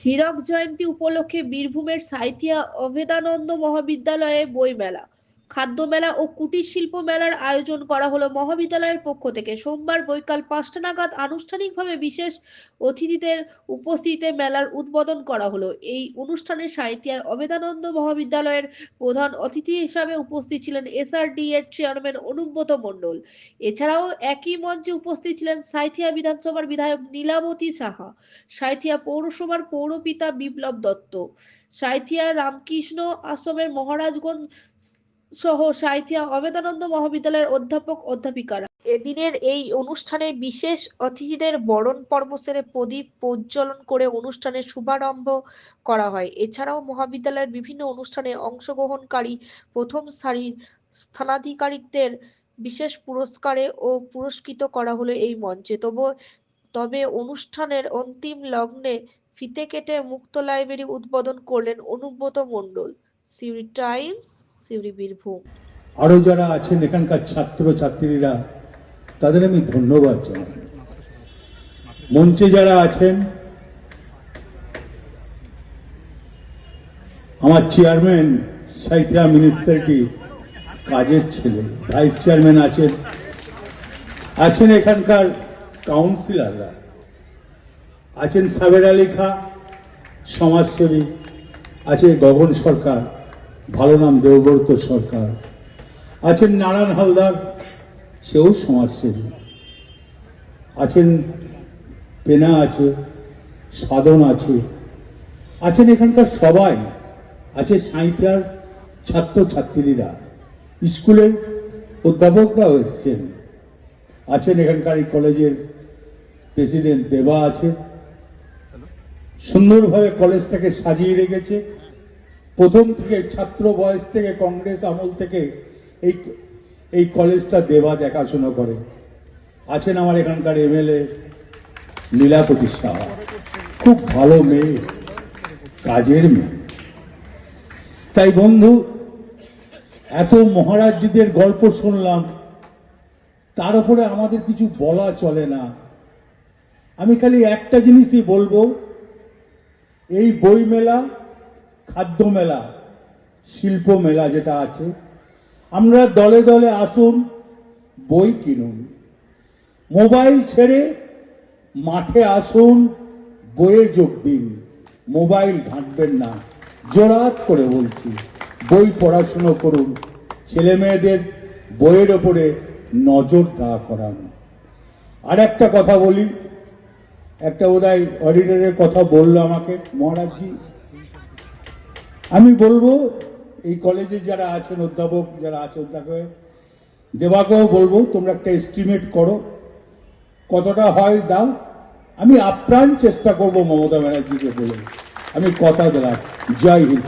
হীরক জয়ন্তী উপলক্ষে বীরভূমের সাঁইথিয়া অভেদানন্দ মহাবিদ্যালয়ে বইমেলা। খাদ্য মেলা ও কুটির শিল্প মেলার আয়োজন করা হলো মহাবিদ্যালয়ের পক্ষ থেকে। সোমবার বৈকাল পাঁচটা নাগাদ আনুষ্ঠানিকভাবে বিশেষ অতিথিদের উপস্থিতিতে মেলার উদ্বোধন করা হলো। এই অনুষ্ঠানে সাঁইথিয়ার অবেদানন্দ মহাবিদ্যালয়ের প্রধান অতিথি হিসাবে উপস্থিত ছিলেন এসআরডি এর চেয়ারম্যান অনুব্রত মণ্ডল। এছাড়াও একই মঞ্চে উপস্থিত ছিলেন সাঁইথিয়া বিধানসভার বিধায়ক নীলাবতী সাহা, সাঁইথিয়া পৌরসভার পৌরপিতা বিপ্লব দত্ত, সাঁইথিয়া রামকৃষ্ণ আশ্রমের মহারাজগঞ্জ সহ সাঁইথিয়া অবেদানন্দ মহাবিদ্যালয়ের অধ্যাপক অধ্যাপিকারা। এদিনের এই অনুষ্ঠানে বিশেষ অতিথিদের বরণ পর্ব সেরে প্রদীপ প্রজ্বলন করে অনুষ্ঠানের শুভারম্ভ করা হয়। এছাড়াও মহাবিদ্যালয়ের বিভিন্ন অনুষ্ঠানে অংশগ্রহণকারী প্রথম সারির স্থানাধিকারীদের বিশেষ পুরস্কারে ও পুরস্কৃত করা হলো এই মঞ্চে। তবে তবে অনুষ্ঠানের অন্তিম লগ্নে ফিতে কেটে মুক্ত লাইব্রেরি উদ্বোধন করলেন অনুব্রত মণ্ডল। সিউড়ি টাইমস সিউড়ি বীরভূম আরও যারা আছেন, এখানকার ছাত্র ছাত্রীরা তাদের আমি ধন্যবাদ জানাই। মঞ্চে যারা আছেন, আমার চেয়ারম্যান, সাইথিয়া মিউনিসিপ্যালিটি কাজের ছেলে, ভাইস চেয়ারম্যান আছেন। আছেন এখানকার কাউন্সিলররা। আছেন সাবের আলী খা, সমাজসেবী, আছে গগন সরকার। ভালো নাম দেবব্রত সরকার। আছেন নারায়ণ হালদার, সেও সমাজসেবী। আছেন পেনা আছে, সাধন আছে। আছেন এখানকার সবাই। আছে সাঁইতিয়ার ছাত্র ছাত্রীরা স্কুলের অধ্যাপকরাও এসছেন। আছেন এখানকার এই কলেজের প্রেসিডেন্ট দেবা আছে। সুন্দরভাবে কলেজটাকে সাজিয়ে রেখেছে। প্রথম থেকে ছাত্র বয়স থেকে কংগ্রেস আমল থেকে এই এই কলেজটা দেবা দেখাশোনা করে। আছেন আমার এখানকার এমএলএ লীলাপতি সাহা খুব ভালো মেয়ে, কাজের মেয়ে। তাই বন্ধু, এত মহারাজজিদের গল্প শুনলাম, তার উপরে আমাদের কিছু বলা চলে না। আমি খালি একটা জিনিসই বলব, এই বই মেলা খাদ্য মেলা শিল্প মেলা যেটা আছে, আমরা দলে দলে আসুন, বই কিনুন। মোবাইল ছেড়ে মাঠে আসুন, বইয়ে যোগ দিন। মোবাইল ঘাঁটবেন না, জোরাত করে বলছি, বই পড়াশুনো করুন, ছেলে মেয়েদের বইয়ের ওপরে নজর দা করান। আর একটা কথা বলি, একটা বোধহয় অডিটরের কথা বলল আমাকে, মহারাজজি। আমি বলব, এই কলেজে যারা আছেন অধ্যাপক, যারা আছে অধ্যাপক দেবাকেও বলব, তোমরা একটা এস্টিমেট করো, কতটা হয় দাম। আমি আপ্রাণ চেষ্টা করব মমতা ব্যানার্জিকে বলে। আমি কথা দিলাম। জয় হিন্দ।